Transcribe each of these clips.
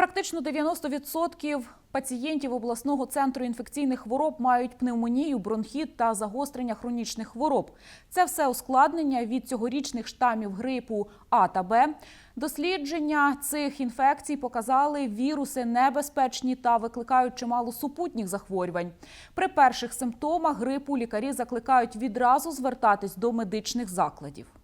Практично 90% пацієнтів обласного центру інфекційних хвороб мають пневмонію, бронхіт та загострення хронічних хвороб. Це все ускладнення від цьогорічних штамів грипу А та Б. Дослідження цих інфекцій показали віруси небезпечні та викликають чимало супутніх захворювань. При перших симптомах грипу лікарі закликають відразу звертатись до медичних закладів.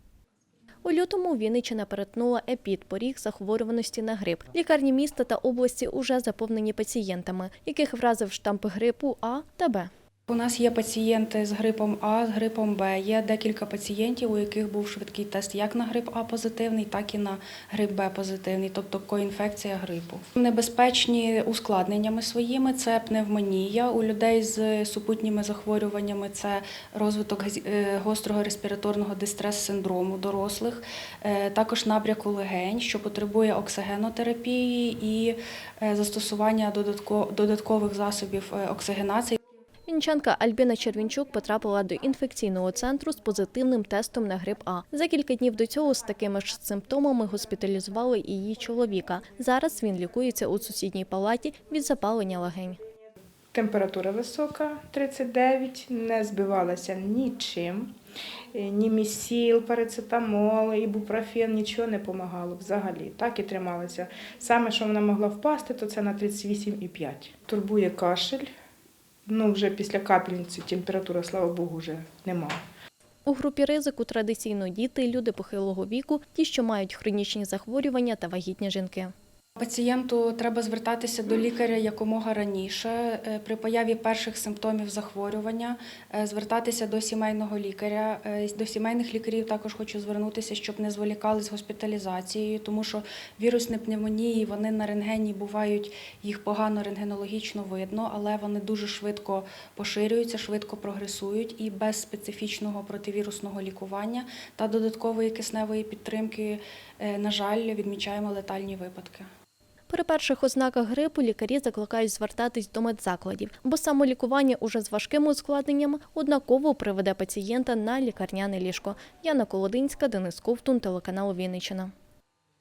У лютому Вінниччина перетнула епідпоріг захворюваності на грип. Лікарні міста та області уже заповнені пацієнтами, яких вразив штамп грипу А та Б. У нас є пацієнти з грипом А, з грипом Б. Є декілька пацієнтів, у яких був швидкий тест як на грип А позитивний, так і на грип Б позитивний, тобто коінфекція грипу. Небезпечні ускладненнями своїми це пневмонія. У людей з супутніми захворюваннями це розвиток е, гострого респіраторного дистрес-синдрому дорослих, е, також набряку легень, що потребує оксигенотерапії і е, застосування додаткових засобів оксигенації. Вінчанка Альбіна Червінчук потрапила до інфекційного центру з позитивним тестом на грип А. За кілька днів до цього з такими ж симптомами госпіталізували і її чоловіка. Зараз він лікується у сусідній палаті від запалення легень. Температура висока 39, не збивалася нічим. Е, Ні місіл, парацетамол, ібупрофен, нічого не допомагало взагалі. Так і трималася. Саме, що вона могла впасти, то це на 38,5. Турбує кашель. Ну, вже після капельниці температура, слава Богу, вже немає. У групі ризику традиційно діти, люди похилого віку, ті, що мають хронічні захворювання та вагітні жінки. Пацієнту треба звертатися до лікаря якомога раніше. Е, При появі перших симптомів захворювання е, звертатися до сімейного лікаря. Е, До сімейних лікарів також хочу звернутися, щоб не зволікали з госпіталізацією, тому що вірусні пневмонії вони на рентгені бувають, їх погано рентгенологічно видно, але вони дуже швидко поширюються, швидко прогресують і без специфічного противірусного лікування та додаткової кисневої підтримки, на жаль, відмічаємо летальні випадки. При перших ознаках грипу лікарі закликають звертатись до медзакладів, бо самолікування уже з важкими ускладненнями однаково приведе пацієнта на лікарняне ліжко. Яна Колодинська, Денис Ковтун, телеканал Вінниччина.